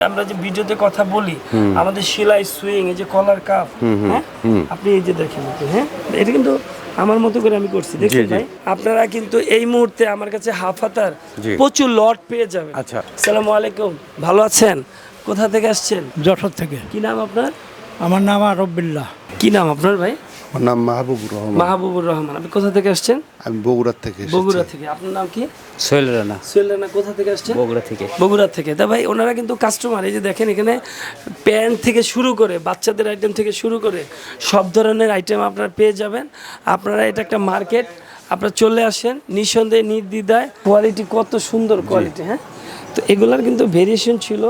আমরা যে ভিডিওতে কথা বলি আমাদের সেলাই সুইং এই যে কলার কাপ হ্যাঁ? আপনি এই যে দেখেন হ্যাঁ? এটা কিন্তু আমার মতো করে আমি করছি দেখছেন জি। ভাই? আপনারা কিন্তু এই মুহূর্তে আমার কাছে হাফ হাতার প্রচুর লট পেয়ে যাবেন। আচ্ছা। আসসালামু আলাইকুম ভালো আছেন? কোথা থেকে আসছেন? যশোর থেকে। কি নাম আপনার? আমার নাম আরবিল্লাহ কি নাম আপনার ভাই? আমার নাম মাহবুবুর রহমান। মাহবুবুর রহমান আপনি কোথা থেকে আসছেন? আমি বগুড়ার থেকে বগুড়া থেকে আপনার নাম কি? সোহেল রানা। সোহেল রানা কোথা থেকে আসছেন? বগুড়া থেকে। বগুড়া থেকে। তা ভাই ওনারা কিন্তু কাস্টমার এই যে দেখেন এখানে প্যান্ট থেকে শুরু করে বাচ্চাদের আইটেম থেকে শুরু করে সব ধরনের আইটেম আপনারা পেয়ে যাবেন। আপনারা এটা একটা মার্কেট আপনারা চলে আসেন নিঃসন্দেহে নির্দ্বিধায় কোয়ালিটি কত সুন্দর কোয়ালিটি হ্যাঁ? তো এগুলার কিন্তু ভেরিয়েশন ছিল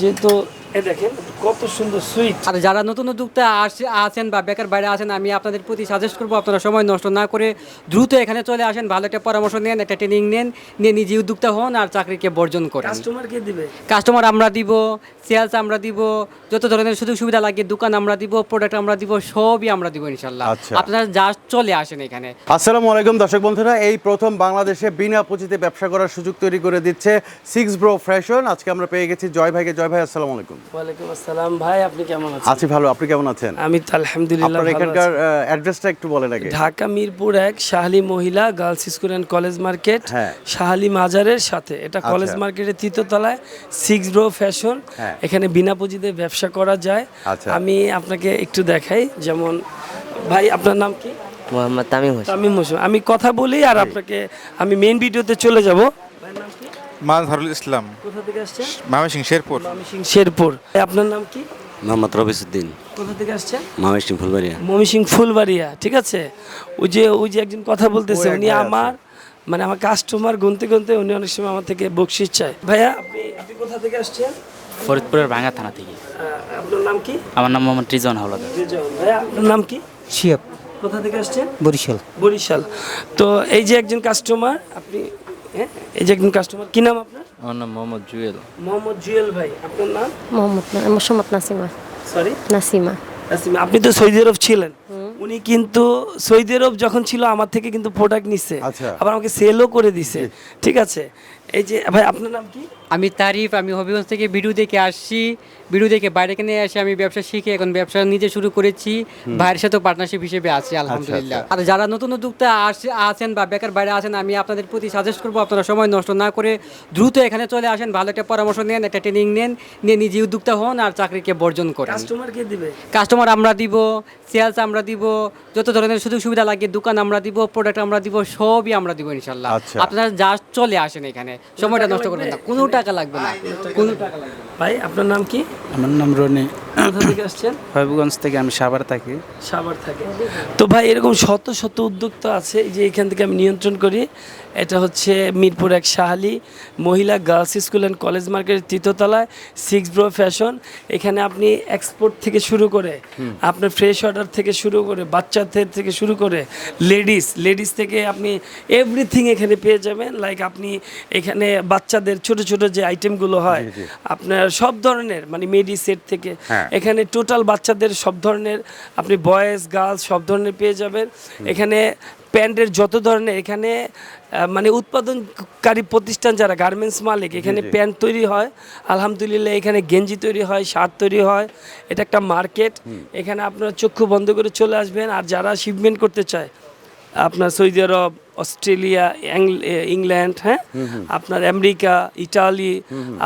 যেহেতু দেখেন কত সুন্দর সুইট আর যারা নতুন উদ্যোক্তা আসে- আছেন বা বেকার বাইরে আছেন আমি আপনাদের প্রতি সাজেস্ট করব আপনারা সময় নষ্ট না করে দ্রুত এখানে চলে আসেন ভালো একটা পরামর্শ নেন একটা ট্রেনিং নেন নিয়ে নিজে উদ্যোক্তা হন আর চাকরিকে বর্জন করেন। কাস্টমারকে দিবে? কাস্টমার আমরা দিব সেলস আমরা দিব যত ধরনের সুযোগ সুবিধা লাগে দোকান আমরা দিব প্রোডাক্ট আমরা দিব সবই আমরা দিব ইনশাল্লাহ আচ্ছা। আপনারা জাস্ট চলে আসেন এখানে। আসসালামু আলাইকুম দর্শক বন্ধুরা এই প্রথম বাংলাদেশে বিনা পুঁজিতে ব্যবসা করার সুযোগ তৈরি করে দিচ্ছে সিক্স ব্রো ফ্যাশন আজকে আমরা পেয়ে গেছি জয় ভাইকে। জয় ভাই আসসালামু আলাইকুম। ওয়ালাইকুম আসসালাম। ভাই আপনি কেমন আছেন? আছি ভালো আপনি কেমন আছেন? আমি তো আলহামদুলিল্লাহ আপনার এখানকার অ্যাড্রেসটা একটু বলেন আগে। ঢাকা মিরপুর এক শাহালি মহিলা গার্লস স্কুল কলেজ মার্কেট হ্যাঁ। শাহালি মাজারের সাথে। এটা কলেজ মার্কেটের তৃতীয়তলায় সিক্স ফ্যাশন। এখানে বিনা পুঁজিতে ব্যবসা করা যায়। আচ্ছা। আমি আপনাকে একটু দেখাই যেমন ভাই আপনার নাম কি? মোহাম্মদ তামিম হোসেন। তামিম হোসেন। আমি কথা বলি আর আপনাকে আমি মেইন ভিডিওতে চলে যাব। মাজহারুল ইসলাম। কোথা থেকে আসছেন? ময়মনসিংহ শেরপুর। ময়মনসিংহ শেরপুর। আপনার নাম কি? মোহাম্মদ রবিসুদ্দিন কোথা থেকে আসছেন? মহামিষ্টিম ফুলবাড়িয়া। ময়মনসিংহ ফুলবাড়িয়া ঠিক আছে? ওই যে ওই যে একজন কথা বলতেছে উনি আমার মানে আমার কাস্টমার গুনতে গুনতে উনি অনেক সময় আমার থেকে বকশিস চায়। ভাইয়া আপনি আপনি কোথা থেকে আসছেন? ফরিদপুরের ভাঙ্গা থানা থেকে। আপনার নাম কি? আমার নাম মোহাম্মদ রিজন হাওলাদার। ভাইয়া আপনার নাম কি? শিয়াব। কোথা থেকে আসছেন? বরিশাল। বরিশাল। তো এই যে একজন কাস্টমার আপনি হ্যাঁ? এই যে একজন কাস্টমার কি নাম আপনার? আমার নাম মোহাম্মদ জুয়েল। মোহাম্মদ জুয়েল ভাই আপনার নাম? মোহাম্মদ না- মোসাম্মদ নাসিমা। সরি নাসিমা। নাসিমা, আপনি তো সৌদি আরব ছিলেন। উনি কিন্তু সৌদি আরব যখন ছিল আমার থেকে কিন্তু প্রোডাক্ট নিছে। আচ্ছা। আবার আমাকে সেলও করে দিছে। ঠিক আছে? এই যে ভাই আপনার নাম কি? আমি তারিফ আমি হবিগঞ্জ থেকে ভিডিও দেখে আসছি। ভিডিও দেখে বাইরে কিনে এসে আমি ব্যবসা শিখে এখন ব্যবসা নিজে শুরু করেছি। ভাইয়ের সাথে পার্টনারশিপ হিসেবে আছি আলহামদুলিল্লাহ। আর যারা নতুন উদ্যোক্তা আছেন বা বেকার বাইরে আছেন আমি আপনাদের প্রতি সাজেস্ট করব আপনারা সময় নষ্ট না করে দ্রুত এখানে চলে আসেন ভালো একটা পরামর্শ নেন একটা ট্রেনিং নেন নিয়ে নিজে উদ্যোক্তা হন আর চাকরিকে বর্জন করেন। কাস্টমারকে দিবে? কাস্টমার আমরা দিব সেলস আমরা দিব যত ধরনের সুযোগ সুবিধা লাগে দোকান আমরা দিব প্রোডাক্ট আমরা দিব সবই আমরা দিব ইনশাল্লাহ আচ্ছা। আপনারা জাস্ট চলে আসেন এখানে সময়টা নষ্ট করবেন না। কোনো টাকা লাগবে না। কোনো টাকা লাগবে? না ভাই আপনার নাম কি? আমার নাম রনি। কোথা থেকে আসছেন? হবিগঞ্জ থেকে আমি সাভার থাকি। সাভার থাকে। তো ভাই এরকম শত শত উদ্যোক্তা আছে যে এখান থেকে আমি নিয়ন্ত্রণ করি। এটা হচ্ছে মিরপুর এক শাহালি মহিলা গার্লস স্কুল অ্যান্ড কলেজ মার্কেটের তৃতীয়তলায় সিক্স ব্রো ফ্যাশন। এখানে আপনি এক্সপোর্ট থেকে শুরু করে আপনার ফ্রেশ অর্ডার থেকে শুরু করে বাচ্চাদের থেকে শুরু করে লেডিস লেডিস থেকে আপনি এভরিথিং এখানে পেয়ে যাবেন। লাইক আপনি এখানে বাচ্চাদের ছোট ছোট যে আইটেমগুলো হয় আপনার সব ধরনের মানে মেডি সেট থেকে হ্যাঁ। এখানে টোটাল বাচ্চাদের সব ধরনের আপনি বয়েজ গার্লস সব ধরনের পেয়ে যাবেন। এখানে প্যান্টের যত ধরনের এখানে মানে উৎপাদনকারী প্রতিষ্ঠান যারা গার্মেন্টস মালিক এখানে প্যান্ট তৈরি হয় আলহামদুলিল্লাহ এখানে গেঞ্জি তৈরি হয় শার্ট তৈরি হয় এটা একটা মার্কেট। এখানে আপনারা চক্ষু বন্ধ করে চলে আসবেন আর যারা শিপমেন্ট করতে চায় আপনার সৌদি আরব অস্ট্রেলিয়া ইংল্যান্ড হ্যাঁ? আপনার আমেরিকা ইটালি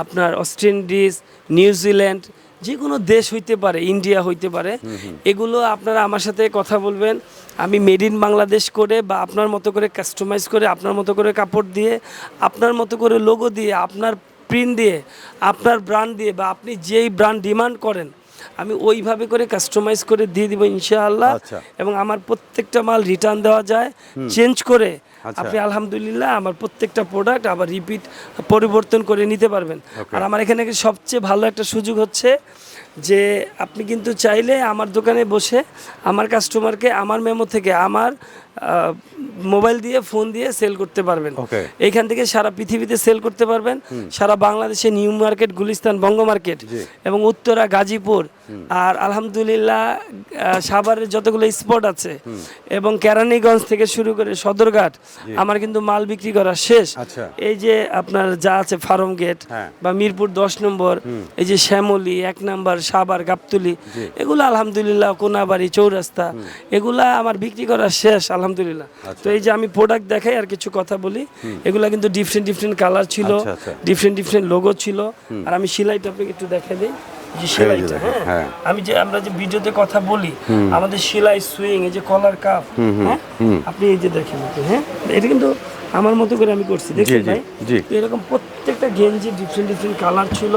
আপনার ওয়েস্ট ইন্ডিজ নিউজিল্যান্ড যে কোনো দেশ হইতে পারে ইন্ডিয়া হইতে পারে। এগুলো আপনারা আমার সাথে কথা বলবেন। আমি মেড ইন বাংলাদেশ করে বা আপনার মতো করে কাস্টমাইজ করে আপনার মতো করে কাপড় দিয়ে আপনার মতো করে লোগো দিয়ে আপনার প্রিন্ট দিয়ে আপনার ব্র্যান্ড দিয়ে বা আপনি যেই ব্র্যান্ড ডিমান্ড করেন আমি ওইভাবে করে কাস্টমাইজ করে দিয়ে দিব ইনশাআল্লাহ আচ্ছা। এবং আমার প্রত্যেকটা মাল রিটার্ন দেওয়া যায় চেঞ্জ করে আচ্ছা। আপনি আলহামদুলিল্লাহ আমার প্রত্যেকটা প্রোডাক্ট আবার রিপিট পরিবর্তন করে নিতে পারবেন আর আমার এখানে সবচেয়ে ভালো একটা সুযোগ হচ্ছে যে আপনি কিন্তু চাইলে আমার দোকানে বসে আমার কাস্টমারকে আমার মেমো থেকে আমার মোবাইল দিয়ে ফোন দিয়ে সেল করতে পারবেন। এখান থেকে সারা পৃথিবীতে সেল করতে পারবেন। সারা বাংলাদেশে New Market Gulistan Banga market এবং উত্তরা গাজীপুর আর আলহামদুলিল্লাহ সাভারের যতগুলো স্পট আছে এবং কেরানীগঞ্জ থেকে শুরু করে সদরঘাট আমার কিন্তু মাল বিক্রি করা শেষ। আচ্ছা। এই যে আপনার যা আছে ফার্ম গেট হ্যাঁ। বা মিরপুর দশ নম্বর এই যে শ্যামলি এক নাম্বার সাবার গাবতুলি এগুলো আলহামদুলিল্লাহ কোনাবাড়ি চৌরাস্তা এগুলা আমার বিক্রি করা শেষ আলহামদুলিল্লাহ। আচ্ছা। তো এই যে আমি প্রোডাক্ট দেখাই আর কিছু কথা বলি। এগুলা কিন্তু ডিফারেন্ট ডিফারেন্ট কালার ছিল। ডিফারেন্ট ডিফারেন্ট লোগো ছিল। আর আমি সেলাইটা আপনাকে একটু দেখাই দিই। যে সেলাইটা হ্যাঁ। হ্যাঁ। আমি যে আমরা যে ভিডিওতে কথা বলি আমাদের সেলাই সুইং এই যে কলার কাপ হ্যাঁ? আপনি এই যে দেখেন হ্যাঁ? এটা কিন্তু আমার মতো করে আমি করছি দেখছেন জি, ভাই? এরকম প্রত্যেকটা গেঞ্জি ডিফারেন্ট ডিফারেন্ট কালার ছিল।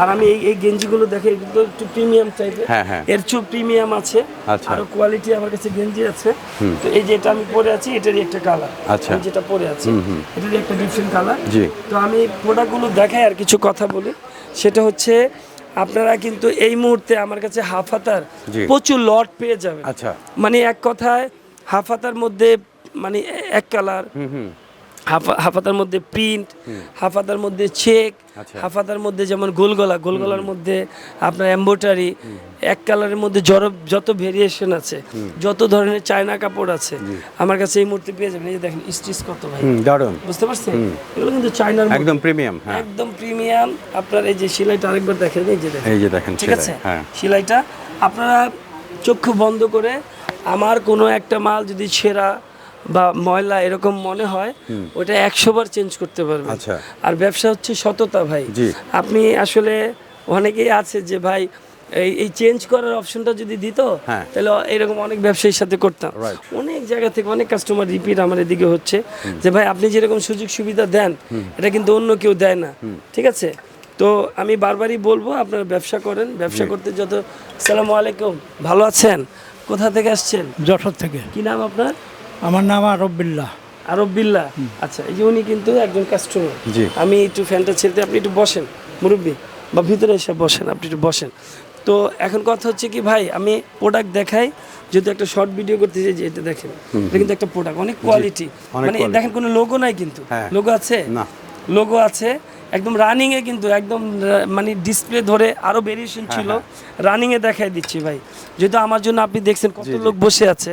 আর আমি এই এই গেঞ্জিগুলো দেখে এগুলো একটু প্রিমিয়াম টাইপের হ্যাঁ, হ্যাঁ। এর চেয়েও প্রিমিয়াম আছে। আচ্ছা। আরও কোয়ালিটি আমার কাছে গেঞ্জি আছে। তো এই যে এটা আমি পরে আছি এটারই একটা কালার আচ্ছা। আমি যেটা পরে আছি এটারই একটা ডিফারেন্ট কালার জি। তো আমি প্রোডাক্টগুলো দেখাই আর কিছু কথা বলি। সেটা হচ্ছে আপনারা কিন্তু এই মুহূর্তে আমার কাছে হাফ হাতার প্রচুর লট পেয়ে যাবেন। আচ্ছা। মানে এক কথায় হাফ হাতার মধ্যে মানে এক কালার হাফাতার মধ্যে প্রিন্ট হাফাতার মধ্যে চেক। হাফাতার মধ্যে যেমন গোলগলা গোলগলার মধ্যে আপনার এম্বোটারি এক কালারের মধ্যে জড় যত ভেরিয়েশন আছে যত ধরনের চায়না কাপড় আছে আমার কাছে এই মুহূর্তে পেয়ে যাবেন। এই যে দেখেন স্টিচ কত ভাই। দারুণ বুঝতে পারছেন? এগুলো কিন্তু চায়নার একদম প্রিমিয়াম একদম প্রিমিয়াম আপনার এই যে সেলাইটা আরেকবার দেখেন এই যে দেখেন। এই যে দেখেন ঠিক আছে? হ্যাঁ। সেলাইটা আপনারা চক্ষু বন্ধ করে আমার কোনো একটা মাল যদি ছেঁড়া বা ময়লা এরকম মনে হয় ওটা একশো বার চেঞ্জ করতে পারবেন আচ্ছা। আর ব্যবসা হচ্ছে সততা ভাই। আপনি আসলে অনেকেই আছে যে ভাই এই এই চেঞ্জ করার অপশনটা যদি দিত হ্যাঁ। তাহলে এরকম অনেক ব্যবসায়ীর সাথে করতাম। অনেক জায়গা থেকে অনেক কাস্টমার রিপিট আমার এদিকে হচ্ছে যে ভাই আপনি যেরকম সুযোগ সুবিধা দেন এটা কিন্তু অন্য কেউ দেয় না। ঠিক আছে? তো আমি বারবারই বলব আপনারা ব্যবসা করেন। ব্যবসা করতে যত সালামু আলাইকুম। ভালো আছেন? কোথা থেকে আসছেন? যশোর থেকে। কি নাম আপনার? আমার নাম আরব বিল্লা। আচ্ছা এই যে উনি কিন্তু একজন কাস্টমার আমি একটু ফ্যানটা ছেড়ে আপনি একটু বসেন মুরব্বী বা ভিতরে এসে বসেন আপনি একটু বসেন। তো এখন কথা হচ্ছে কি ভাই আমি প্রোডাক্ট দেখাই যদি একটা শর্ট ভিডিও করতে চাই যে এটা দেখেন এটা কিন্তু একটা প্রোডাক্ট অনেক কোয়ালিটি মানে। দেখেন কোনো লোগো নাই কিন্তু। হ্যাঁ। লোগো আছে? না। লোগো আছে একদম রানিং এ কিন্তু একদম মানে ডিসপ্লে ধরে আরও ভেরিয়েশন হ্যাঁ, ছিল রানিং এ দেখাই দিচ্ছি ভাই। যেহেতু আমার জন্য আপনি দেখছেন কত লোক বসে আছে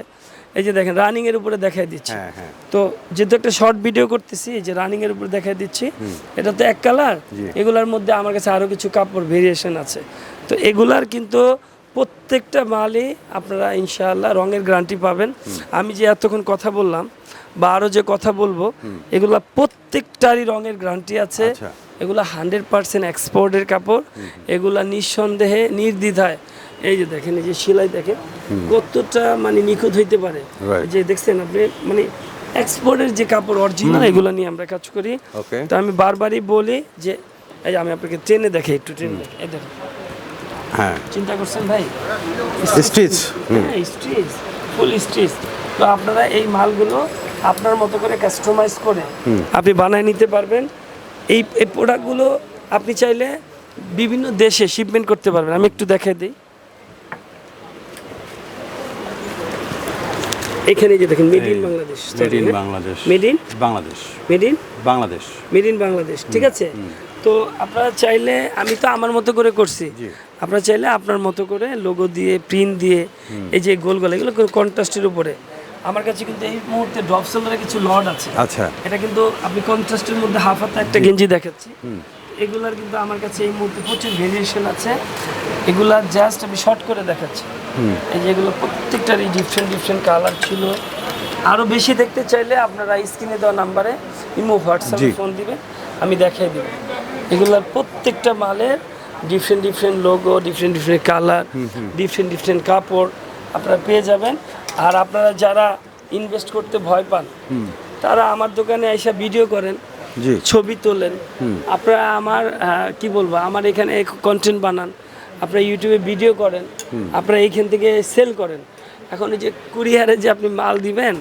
এই যে দেখেন রানিং এর উপরে দেখাই দিচ্ছি। হ্যাঁ হ্যাঁ। তো যেহেতু একটা শর্ট ভিডিও করতেছি যে রানিং এর উপর দেখাই দিচ্ছি এটা তো এক কালার এগুলার মধ্যে আমার কাছে আরও কিছু কাপড় ভেরিয়েশন আছে। তো এগুলার কিন্তু প্রত্যেকটা মালই আপনারা ইনশাআল্লাহ রঙের গ্যারান্টি পাবেন। আমি যে এতক্ষণ কথা বললাম বা আরও যে কথা বলব এগুলা প্রত্যেকটারই রঙের গ্যারান্টি আছে। আচ্ছা। এগুলা হান্ড্রেড পার্সেন্ট এক্সপোর্টের কাপড়। এগুলা নিঃসন্দেহে নির্দ্বিধায় এই যে দেখেন এই যে সেলাই দেখেন কতটা মানে নিখুঁত হইতে পারে। যে দেখছেন আপনি মানে এক্সপোর্টের যে কাপড় অরিজিনাল এগুলো নিয়ে আমরা কাজ করি. তো আমি বারবারই বলি যে এই যে আমি আপনাকে ট্রেনে দেখে একটু ট্রেনে দেখে এই দেখেন। হ্যাঁ। চিন্তা করছেন ভাই? স্টিচ স্টিচ ফুল স্টিচ তো আপনারা এই মালগুলো আপনার মতো করে কাস্টমাইজ করে আপনি বানায় নিতে পারবেন। এই এই প্রোডাক্টগুলো আপনি চাইলে বিভিন্ন দেশে শিপমেন্ট করতে পারবেন। আমি একটু দেখাই দিই। এখানে যে দেখেন made in Bangladesh made in Bangladesh made in Bangladesh made in Bangladesh made in Bangladesh ঠিক আছে? তো আপনারা চাইলে আমি তো আমার মতো করে করছি। আপনারা চাইলে আপনার মতো করে লোগো দিয়ে প্রিন্ট দিয়ে এই যে গোল গোল এগুলো কন্ট্রাস্টের উপরে। আমার কাছে কিন্তু এই মুহূর্তে ড্রপ সেলারের কিছু লড আছে। আচ্ছা। এটা কিন্তু আপনি কন্ট্রাস্টের মধ্যে হাফ হাতে একটা গেঞ্জি দেখাচ্ছি। এগুলার কিন্তু আমার কাছে এই মুহূর্তে প্রচুর ভেরিয়েশন আছে। এগুলা জাস্ট আমি শর্ট করে দেখাচ্ছি। এই যে এগুলো প্রত্যেকটারই ডিফারেন্ট ডিফারেন্ট কালার ছিল। আরও বেশি দেখতে চাইলে আপনারা স্ক্রিনে দেওয়া নাম্বারে ইমো হোয়াটসঅ্যাপে ফোন দিবেন আমি দেখাই দেবো। এগুলার প্রত্যেকটা মালের different different logo different different colour different different কাপড় আপনারা পেয়ে যাবেন। আর আপনারা যারা ইনভেস্ট করতে ভয় পান তারা আমার দোকানে এসে ভিডিও করেন ছবি তোলেন। আপনারা আমার কি বলব আমার এখানে কন্টেন্ট বানান। আপনারা ইউটিউবে ভিডিও করেন আপনার এইখান থেকে সেল করেন। এখন এই যে কুরিয়ারে যে আপনি মাল দিবেন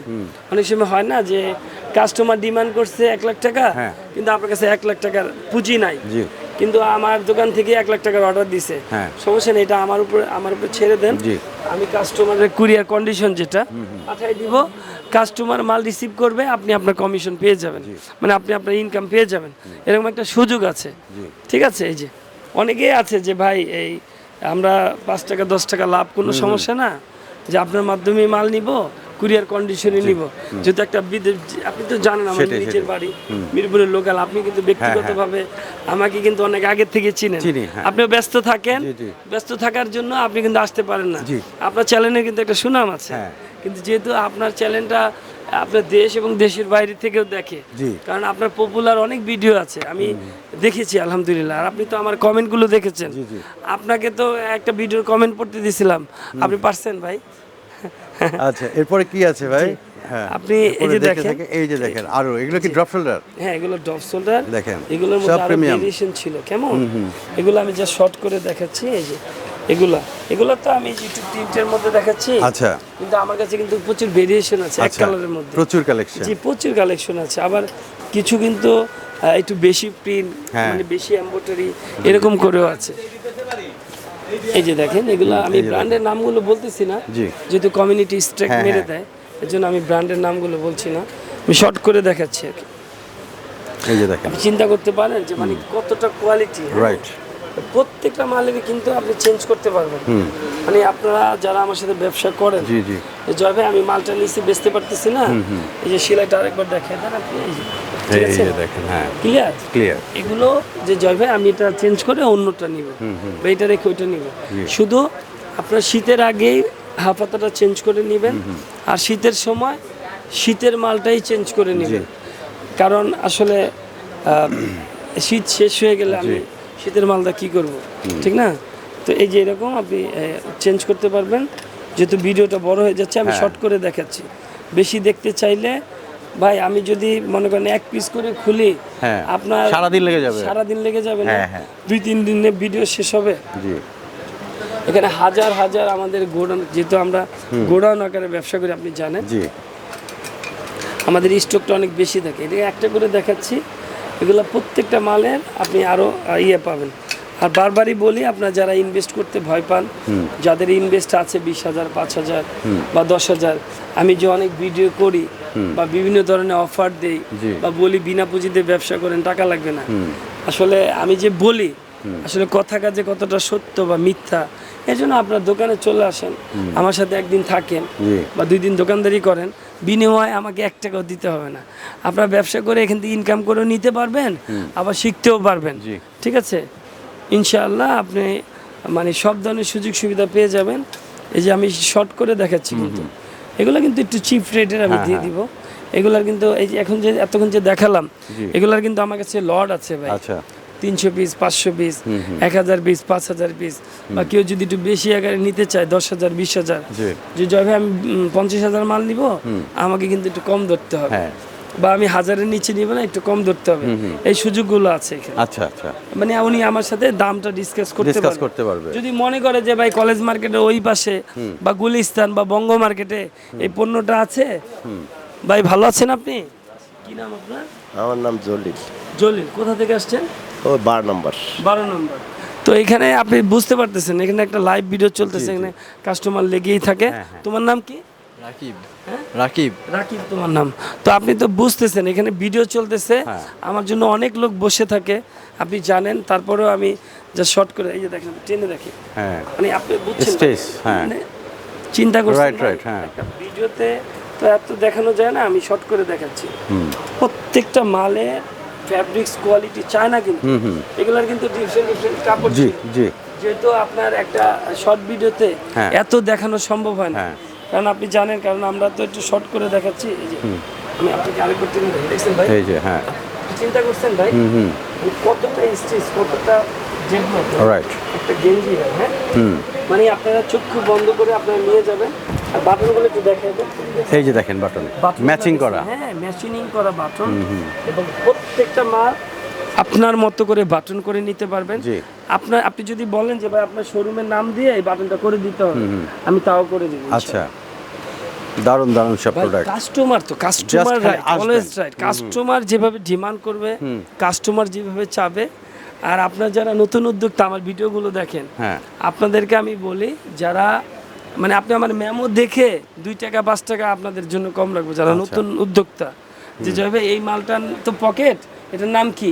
অনেক সময় হয় না যে কাস্টমার ডিমান্ড করছে এক লাখ টাকা হ্যাঁ। কিন্তু আপনার কাছে এক লাখ টাকার পুঁজি নাই। কিন্তু আমার দোকান থেকে এক লাখ টাকার অর্ডার দিছে। হ্যাঁ। সমস্যা নেই এটা আমার উপর আমার উপর ছেড়ে দেন। আমি কাস্টমারের কুরিয়ার কন্ডিশন যেটা পাঠাই দিব। কাস্টমার মাল রিসিভ করবে আপনি আপনার কমিশন পেয়ে যাবেন। মানে আপনি আপনার ইনকাম পেয়ে যাবেন। এরকম একটা সুযোগ আছে। ঠিক আছে এই যে। অনেকেই আছে যে ভাই এই আমরা পাঁচ টাকা দশ টাকা লাভ কোনো সমস্যা না। যে আপনার মাধ্যমে মাল নিব কুরিয়ার কন্ডিশনে নিব। যেহেতু একটা বিদেশ আপনি তো জানেন আমার নিজের বাড়ি মিরপুরের লোকাল আপনি কিন্তু ব্যক্তিগতভাবে আমাকে কিন্তু অনেক আগে থেকে চিনেন। চিনি, হ্যাঁ। আপনিও ব্যস্ত থাকেন। ব্যস্ত থাকার জন্য আপনি কিন্তু আসতে পারেন না। আপনার চ্যানেলের কিন্তু একটা সুনাম আছে। হ্যাঁ। কিন্তু যেহেতু আপনার চ্যানেলটা আপনার দেশ এবং দেশের বাইরে থেকেও দেখে। কারণ আপনার পপুলার অনেক ভিডিও আছে। আমি দেখেছি আলহামদুলিল্লাহ। আর আপনি তো আমার কমেন্টগুলো দেখেছেন। আপনাকে তো একটা ভিডিওর কমেন্ট পড়তে দিছিলাম। আপনি পারছেন ভাই? আচ্ছা এরপরে কি আছে ভাই? হ্যাঁ। আপনি এই যে দেখেন। এই যে দেখেন আরও। এগুলো কি ড্রপ শোল্ডার হ্যাঁ এগুলো ডপ শোল্ডার দেখেন, এগুলোর মধ্যে আরও ভেরিয়েশন ছিল। কেমন? এগুলো আমি যা শর্ট করে দেখাচ্ছি এই যে। এগুলা। এগুলো তো আমি ইউটিউব প্রিন্টের মধ্যে দেখাচ্ছি। আচ্ছা। কিন্তু আমার কাছে কিন্তু প্রচুর ভেরিয়েশন আছে এক আচ্ছা কালারের মধ্যে। প্রচুর কালেকশন জি প্রচুর কালেকশন আছে। আবার কিছু কিন্তু একটু বেশি প্রিন্ট হ্যাঁ। মানে বেশি এমব্রয়ডারি এরকম করেও আছে। এই যে দেখেন এগুলো আমি ব্র্যান্ডের নামগুলো বলতেছি না। যেহেতু কমিউনিটি স্ট্রাইক হ্যাঁ, মেরে হ্যাঁ। দেয় এর জন্য আমি ব্র্যান্ডের নামগুলো বলছি না। আমি শর্ট করে দেখাচ্ছি আর কি। এই যে দেখেন। চিন্তা করতে পারেন যে মানে কতটা কোয়ালিটি রাইট প্রত্যেকটা মালেরই কিন্তু আপনি চেঞ্জ করতে পারবেন। মানে আপনারা যারা আমার সাথে ব্যবসা করেন জি জি। জয় ভাই আমি মালটা নিচে বেচতে পারতেছি না। এই যে সেলাইটা আরেকবার দেখে দেন আপনি দেখেন হ্যাঁ। ক্লিয়ার ক্লিয়ার এগুলো যে জয় ভাই আমি এটা চেঞ্জ করে অন্যটা নিব। বা এটা রেখে ওইটা নিব। শুধু আপনার শীতের আগেই হাফাতাটা চেঞ্জ করে নেবেন। আর শীতের সময় শীতের মালটাই চেঞ্জ করে নেবেন। কারণ আসলে শীত শেষ হয়ে গেলে আমি শীতের মালটা কি করব? ঠিক না? তো এই যে এরকম আপনি চেঞ্জ করতে পারবেন। যেহেতু ভিডিওটা বড় হয়ে যাচ্ছে আমি শর্ট করে দেখাচ্ছি। বেশি দেখতে চাইলে ভাই আমি যদি মনে করেন এক পিস করে খুলি হ্যাঁ, আপনার সারাদিন লেগে যাবে। সারাদিন লেগে যাবে না? হ্যাঁ, হ্যাঁ। দুই তিন দিনে ভিডিও শেষ হবে? জি। এখানে হাজার হাজার আমাদের গোডাউন যেহেতু আমরা গোডাউন আকারে ব্যবসা করি আপনি জানেন। আমাদের স্টকটা অনেক বেশি থাকে। এটা একটা করে দেখাচ্ছি। এগুলো প্রত্যেকটা মালের আপনি আরও ইয়ে পাবেন। আর বারবারই বলি আপনার যারা ইনভেস্ট করতে ভয় পান যাদের ইনভেস্ট আছে বিশ হাজার পাঁচ হাজার বা দশ হাজার আমি যে অনেক ভিডিও করি বা বিভিন্ন ধরনের অফার দেই বা বলি বিনা পুঁজিতে ব্যবসা করেন টাকা লাগবে না। আসলে আমি যে বলি আসলে কথা কাজে কতটা সত্য বা মিথ্যা এই জন্য আপনার দোকানে চলে আসেন। আমার সাথে একদিন থাকেন বা দুই দিন দোকানদারি করেন বিনিময়ে আমাকে এক টাকাও দিতে হবে না। আপনার ব্যবসা করে এখান থেকে ইনকাম করেও নিতে পারবেন আবার শিখতেও পারবেন। ঠিক আছে? ইনশাআল্লাহ আপনি মানে সব ধরনের সুযোগ সুবিধা পেয়ে যাবেন। এই যে আমি শর্ট করে দেখাচ্ছি কিন্তু। এগুলো কিন্তু একটু চিপ রেটের আমি হ্যাঁ, দিয়ে দিব। এগুলার কিন্তু এই যে এখন যে এতক্ষণ যে দেখালাম এগুলার কিন্তু আমার কাছে লড আছে ভাই। আচ্ছা। তিনশো পিস পাঁচশো পিস এক হাজার পিস পাঁচ হাজার পিস বা কেউ যদি একটু বেশি আকারে নিতে চায় দশ হাজার বিশ হাজার যে জয় ভাই আমি পঞ্চাশ হাজার মাল নিব আমাকে কিন্তু একটু কম ধরতে হবে। হ্যাঁ। বা আমি হাজারের নিচে নিব না একটু কম ধরতে হবে। এই সুযোগগুলো আছে এখানে। আচ্ছা আচ্ছা। মানে উনি আমার সাথে দামটা ডিসকাস করতে পারবে। করতে পারবে। যদি মনে করে যে ভাই কলেজ মার্কেটের ওই পাশে বা গুলিস্তান বা বঙ্গ মার্কেটে এই পণ্যটা আছে? ভাই ভালো আছেন আপনি? কি নাম আপনার? আমার নাম জলিল। জলিল কোথা থেকে আসছেন? ও বার নম্বর। বারো নম্বর। তো এখানে আপনি বুঝতে পারতেছেন এখানে একটা লাইভ ভিডিও চলতেছে এখানে কাস্টমার লেগেই থাকে। তোমার নাম কি? রাকিব। রাকিব। রাকিব তোমার নাম। তো আপনি তো বুঝতেছেন এখানে ভিডিও চলতেছে। আমার জন্য অনেক লোক বসে থাকে। আপনি জানেন তারপরেও আমি যা শর্ট করে এই যে দেখেন টেনে দেখি। হ্যাঁ। মানে আপনি বুঝছেন? হ্যাঁ। মানে চিন্তা করছেন না? right, হ্যাঁ। ভিডিওতে তো এত দেখানো যায় না আমি শর্ট করে দেখাচ্ছি। প্রত্যেকটা মালে ফ্যাব্রিক্স কোয়ালিটি চায় না কিন্তু এগুলার কিন্তু ডিফারেন্ট ডিফারেন্ট কাপড় জি জি। যেহেতু আপনার একটা শর্ট ভিডিওতে হ্যাঁ। এত দেখানো সম্ভব হয় না। হ্যাঁ। কারণ আপনি জানেন কারণ আমরা তো একটু শর্ট করে দেখাচ্ছি। এই যে আমি আপনাকে আরেকবার টেনে দেখছেন ভাই? এই যে হ্যাঁ। চিন্তা করছেন ভাই? মানে কতটা স্টিচ কতটা ডেভেলপ রাইট একটা গেঞ্জি হয় হ্যাঁ? মানে আপনারা চক্ষু বন্ধ করে আপনারা নিয়ে যাবেন। বাটনগুলো একটু এই যে দেখেন বাটন। ম্যাচিং করা। হ্যাঁ ম্যাচিং করা বাটন। এবং প্রত্যেকটা মাল আপনার মতো করে বাটন করে নিতে পারবেন। আপনার আপনি যদি বলেন যে ভাই আপনার শোরুমের নাম দিয়ে এই বাটনটা করে দিতে হবে। আমি তাও করে দিব আচ্ছা। দারুণ দারুণ সব প্রোডাক্ট কাস্টমার তো কাস্টমার। অলওয়েজ রাইট কাস্টমার যেভাবে ডিমান্ড করবে কাস্টমার যেভাবে চাবে। আর আপনার যারা নতুন উদ্যোক্তা আমার ভিডিওগুলো দেখেন হ্যাঁ। আপনাদেরকে আমি বলি যারা মানে আপনি আমার মেমো দেখে দুই টাকা পাঁচ টাকা আপনাদের জন্য কম রাখব যারা আচ্ছা। নতুন উদ্যোক্তা। যে যাবে এই মালটার তো পকেট এটার নাম কি?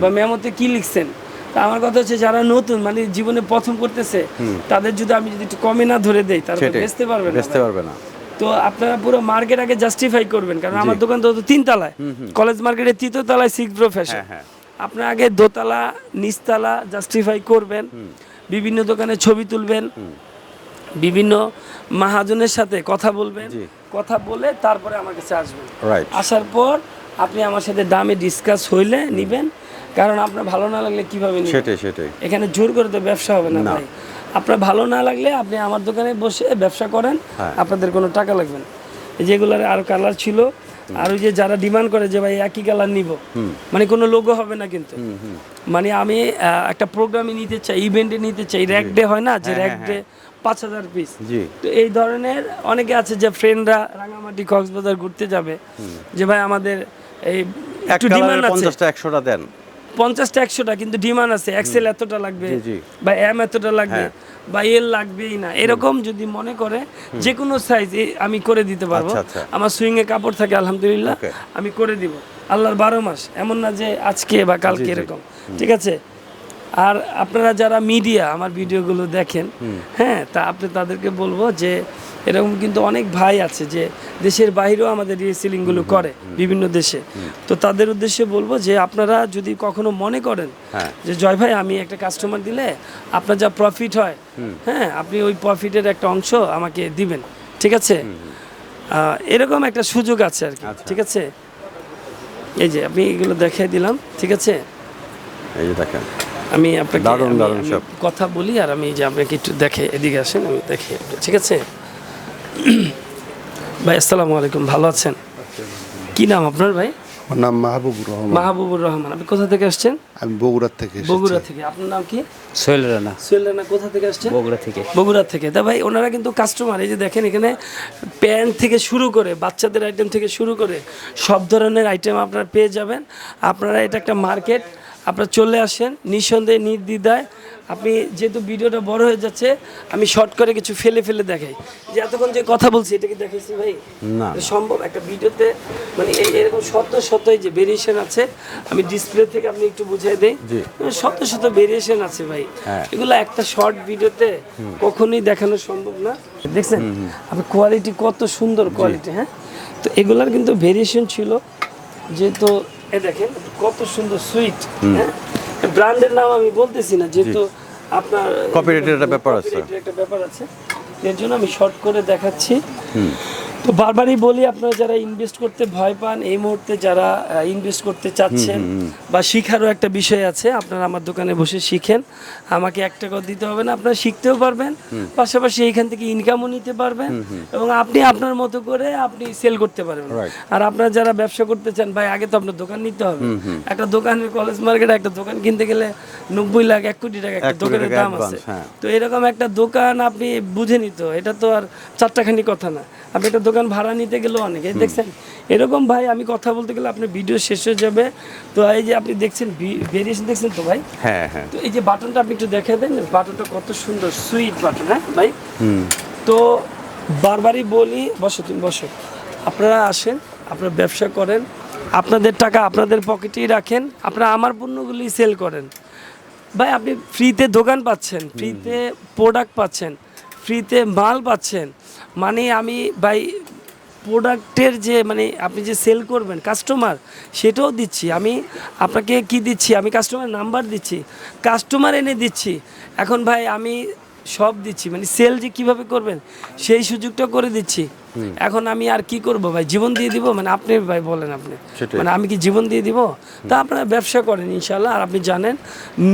বা মেমোতে কি লিখছেন? তা আমার কথা হচ্ছে যারা নতুন মানে জীবনে প্রথম করতেছে তাদের যদি আমি যদি একটু কমে না ধরে দেই তারা বেচতে পারবে না বেচতে পারবে না। তো আপনারা পুরো মার্কেট আগে জাস্টিফাই করবেন কারণ আমার দোকান তো তিন তলায়। কলেজ মার্কেটের তৃতীয় তলায় সিক্স ব্রো ফ্যাশন হ্যাঁ। আপনার আগে দোতলা নিচতলা জাস্টিফাই করবেন। বিভিন্ন দোকানে ছবি তুলবেন। বিভিন্ন মাহাজনের সাথে কথা বলবেন কথা বলে তারপরে আমার কাছে আসবেন। আসার পর আপনি আমার সাথে দামে ডিসকাস হইলে নিবেন কারণ আপনার ভালো না লাগলে কীভাবে সেটাই সেটাই। এখানে জোর করে তো ব্যবসা হবে না। ভাই। আপনার ভালো না লাগলে আপনি আমার দোকানে বসে ব্যবসা করেন হ্যাঁ। আপনাদের কোনো টাকা লাগবে না। যেগুলোর আরও কালার ছিল আর ওই যে যারা ডিমান্ড করে যে ভাই একই কালার নিব মানে কোনো লোগো হবে না কিন্তু। মানে আমি একটা প্রোগ্রামে নিতে চাই ইভেন্টে নিতে চাই র্যাক ডে হয় না যে র্যাক ডে পাঁচ হাজার পিস জি। তো এই ধরনের অনেকে আছে যে ফ্রেন্ডরা রাঙামাটি কক্সবাজার ঘুরতে যাবে। যে ভাই আমাদের এই একটু ডিমান্ড আছে। পঞ্চাশটা একশোটা দেন। পঞ্চাশটা একশোটা কিন্তু ডিমান্ড আছে। এক্সেল এতটা লাগবে। বা এম এতটা লাগবে হ্যাঁ। বা এল লাগবেই না। এরকম যদি মনে করে যে কোনো সাইজ আমি করে দিতে পারব। আচ্ছা, আচ্ছা। আমার সুইং এ কাপড় থাকে আলহামদুলিল্লাহ আমি করে দিব। আল্লাহর বারো মাস। এমন না যে আজকে বা কালকে। এরকম। ঠিক আছে? আর আপনারা যারা মিডিয়া আমার ভিডিওগুলো দেখেন হ্যাঁ তা আপনি তাদেরকে বলব যে এরকম কিন্তু অনেক ভাই আছে যে দেশের বাইরেও আমাদের রিসেলিংগুলো করে বিভিন্ন দেশে। তো তাদের উদ্দেশ্যে বলব যে আপনারা যদি কখনো মনে করেন হ্যাঁ। যে জয় ভাই আমি একটা কাস্টমার দিলে আপনার যা প্রফিট হয় হ্যাঁ আপনি ওই প্রফিটের একটা অংশ আমাকে দিবেন। ঠিক আছে? এরকম একটা সুযোগ আছে আর কি। আচ্ছা। ঠিক আছে? এই যে আমি এগুলো দেখিয়ে দিলাম। ঠিক আছে? এই যে দেখেন। আমি আপনাকে দারুণ, দারুণ সব। কথা বলি আর আমি যে আপনাকে একটু দেখে এদিকে আসেন আমি দেখি একটু, ঠিক আছে? ভাই আসসালামু আলাইকুম ভালো আছেন? কি নাম আপনার ভাই? আমার নাম মাহবুবুর রহমান। মাহবুবুর রহমান আপনি কোথা থেকে আসছেন? আমি বগুড়ার থেকে বগুড়া থেকে আপনার নাম কি? সোহেল রানা। সোহেল রানা কোথা থেকে আসছেন? বগুড়া থেকে। বগুড়া থেকে। তা ভাই ওনারা কিন্তু কাস্টমার এই যে দেখেন এখানে প্যান্ট থেকে শুরু করে বাচ্চাদের আইটেম থেকে শুরু করে সব ধরনের আইটেম আপনারা পেয়ে যাবেন। আপনারা এটা একটা মার্কেট আপনারা চলে আসেন নিঃসন্দেহে নির্দ্বিধায়। আপনি যেহেতু ভিডিওটা বড় হয়ে যাচ্ছে আমি শর্ট করে কিছু ফেলে ফেলে দেখাই। যে এতক্ষণ যে কথা বলছি এটা কি দেখাইছি ভাই? না। সম্ভব? একটা ভিডিওতে মানে এই এরকম শত শত যে ভেরিয়েশন আছে আমি ডিসপ্লে থেকে আপনি একটু বুঝিয়ে দেই। জি। শত শত ভেরিয়েশন আছে ভাই। হ্যাঁ। এগুলো একটা শর্ট ভিডিওতে কখনোই দেখানো সম্ভব না। দেখছেন? আপনি কোয়ালিটি কত সুন্দর কোয়ালিটি হ্যাঁ? তো এগুলার কিন্তু ভেরিয়েশন ছিল। যেহেতু এ দেখেন কত সুন্দর সুইট হ্যাঁ? ব্র্যান্ডের নাম আমি বলতেছি না যেহেতু আপনার কপিরাইটের একটা ব্যাপার আছে। একটা ব্যাপার আছে। এর জন্য আমি শর্ট করে দেখাচ্ছি। তো বারবারই বলি আপনারা যারা ইনভেস্ট করতে ভয় পান এই মুহূর্তে যারা ইনভেস্ট করতে চাচ্ছেন বা শিখারও একটা বিষয় আছে আপনারা আমার দোকানে বসে শিখেন। আমাকে এক টাকাও দিতে হবে না আপনারা শিখতেও পারবেন। পাশাপাশি এইখান থেকে ইনকামও নিতে পারবেন এবং আপনি আপনার মতো করে আপনি সেল করতে পারবেন। আর আপনারা যারা ব্যবসা করতে চান ভাই আগে তো আপনার দোকান নিতে হবে। একটা দোকানের কলেজ মার্কেটে একটা দোকান কিনতে গেলে নব্বই লাখ এক কোটি টাকা একটা দোকানের দাম আছে। হ্যাঁ। তো এরকম একটা দোকান আপনি বুঝে নিত এটা তো আর চারটাখানি কথা না। আপনি একটা দোকান ভাড়া নিতে গেলেও অনেক এই দেখছেন এরকম ভাই আমি কথা বলতে গেলে আপনার ভিডিও শেষ হয়ে যাবে। তো এই যে আপনি দেখছেন ভেরিয়েশন দেখছেন তো ভাই? হ্যাঁ হ্যাঁ। তো এই যে বাটনটা আপনি একটু দেখে দেন বাটনটা কত সুন্দর সুইট বাটন হ্যাঁ ভাই? তো বারবারই বলি বসো তুমি বসো। আপনারা আসেন আপনারা ব্যবসা করেন আপনাদের টাকা আপনাদের পকেটেই রাখেন আপনারা আমার পণ্যগুলি সেল করেন। ভাই আপনি ফ্রিতে দোকান পাচ্ছেন ফ্রিতে প্রোডাক্ট পাচ্ছেন ফ্রিতে মাল পাচ্ছেন মানে আমি ভাই প্রোডাক্টের যে মানে আপনি যে সেল করবেন কাস্টমার সেটাও দিচ্ছি। আমি আপনাকে কি দিচ্ছি? আমি কাস্টমার নাম্বার দিচ্ছি। কাস্টমার এনে দিচ্ছি। এখন ভাই আমি সব দিচ্ছি। মানে সেল যে কীভাবে করবেন সেই সুযোগটা করে দিচ্ছি। এখন আমি আর কি করব ভাই? জীবন দিয়ে দিব? মানে আপনি ভাই বলেন আপনি। মানে আমি কি জীবন দিয়ে দিব? তা আপনারা ব্যবসা করেন ইনশাল্লাহ আর আপনি জানেন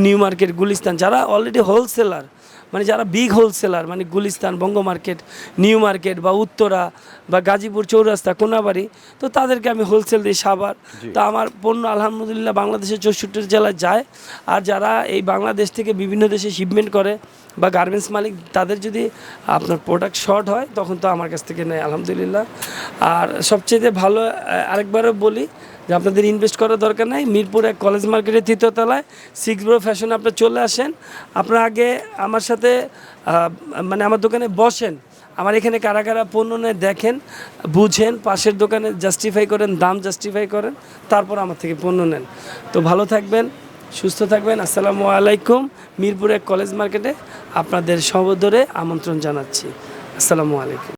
নিউ মার্কেট গুলিস্তান যারা অলরেডি হোলসেলার মানে যারা বিগ হোলসেলার মানে Gulistan Banga market New Market বা উত্তরা বা গাজীপুর চৌরাস্তা কোনাবাড়ি তো তাদেরকে আমি হোলসেল দিই সাবার তো আমার পণ্য আলহামদুলিল্লাহ বাংলাদেশের চৌষট্টি জেলায় যায়। আর যারা এই বাংলাদেশ থেকে বিভিন্ন দেশে শিপমেন্ট করে বা গার্মেন্টস মালিক তাদের যদি আপনার প্রোডাক্ট শর্ট হয় তখন তো আমার কাছ থেকে নেয় আলহামদুলিল্লাহ। আর সবচেয়ে ভালো আরেকবারও বলি যে আপনাদের ইনভেস্ট করার দরকার নাই। মিরপুর এক কলেজ মার্কেটের তৃতীয় তলায় সিক্স ব্রো ফ্যাশন আপনি চলে আসেন। আপনার আগে আমার সাথে মানে আমার দোকানে বসেন। আমার এখানে কারা কারা পণ্য নেয় দেখেন, বুঝেন, পাশের দোকানে জাস্টিফাই করেন, দাম জাস্টিফাই করেন, তারপর আমার থেকে পণ্য নেন। তো ভালো থাকবেন, সুস্থ থাকবেন। আসসালামু আলাইকুম। মিরপুর এক কলেজ মার্কেটে আপনাদের সহদরে আমন্ত্রণ জানাচ্ছি। আসসালামু আলাইকুম।